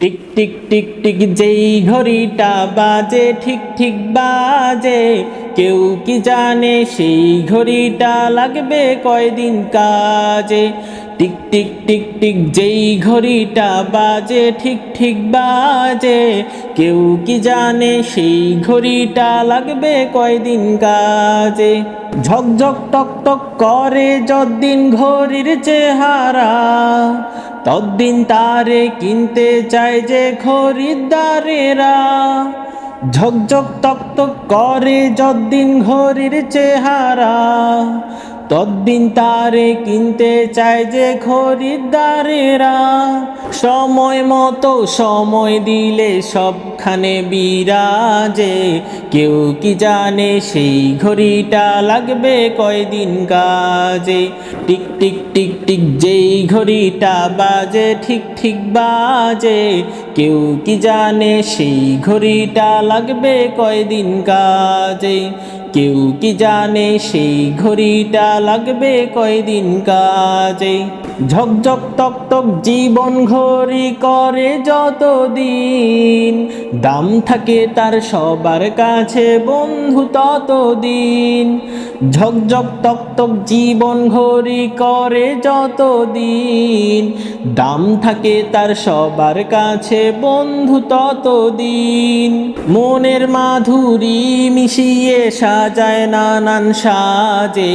Tick tick tick tick, যেই ঘড়িটা বাজে, ঠিক ঠিক বাজে। কেউ কি জানে সেই ঘড়িটা লাগবে কয়দিন কাজে? টিক টিক টিক টিক, যেই ঘড়িটা বাজে, ঠিক ঠিক বাজে। কেউ কি জানে সেই ঘড়িটা লাগবে কয়দিন কাজে? ঝকঝক টক টক করে যদ্দিন ঘড়ির চেহারা। তদ্দিন তারে কিনতে চায় যে খরিদ্দারেরা। ঝকঝক তক করে যদ্দিন ঘড়ির চেহারা। তদ্দিন তারে কিনতে চায় যে খরিদ্দারেরা। সময় মতো সময় দিলে সবখানে বিরাজে। কেউ কি জানে সেই ঘড়িটা লাগবে কয়দিন কাজে। টিক টিক টিক টিক, যেই ঘড়িটা বাজে, ঠিক ঠিক বাজে। কেউ কি জানে সেই ঘড়িটা লাগবে কয়দিন কাজে। কেউ কি জানে সেই ঘড়িটা লাগবে কয়দিন কাজে? ঝকঝক তক তক জীবন ঘড়ি করে যতদিন। দাম থাকে তার সবার কাছে বন্ধু তত দিন ঝকঝক তক জীবন ঘড়ি করে যত দিন দাম থাকে তার সবার কাছে বন্ধু তত দিন মনের মাধুরী মিশিয়ে সাজায় নানান সাজে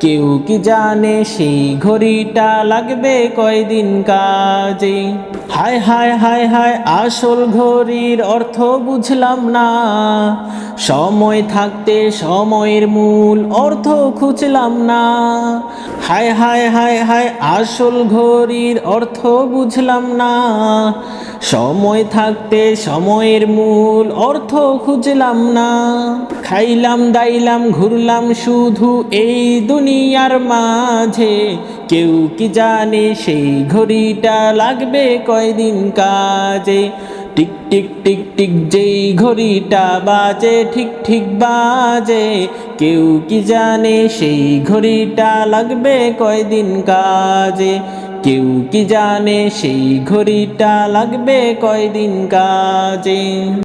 কেউ কি জানে সেই ঘড়িটা লাগবে কয়দিন কাজে? হায় হায় হায় হায়, আসল ঘড়ির অর্থ বুঝলাম না। সময় থাকতে সময়ের মূল অর্থ খুঁজলাম না। হায় হায় হায় হায়, আসল ঘড়ির অর্থ বুঝলাম না। সময় থাকতে সময়ের মূল অর্থ খুঁজলাম না। খাইলাম, দাইলাম, ঘুরলাম শুধু এই দুনিয়ার মাঝে, কেউ কি জানে সেই ঘড়িটা লাগবে কয়দিন কাজে? টিক টিক টিক টিক, যেই ঘড়িটা বাজে, ঠিক ঠিক বাজে। কেউ কি জানে সেই ঘড়িটা লাগবে কয়দিন কাজে? কেউ কি জানে সেই ঘড়িটা লাগবে কয়দিন কাজে?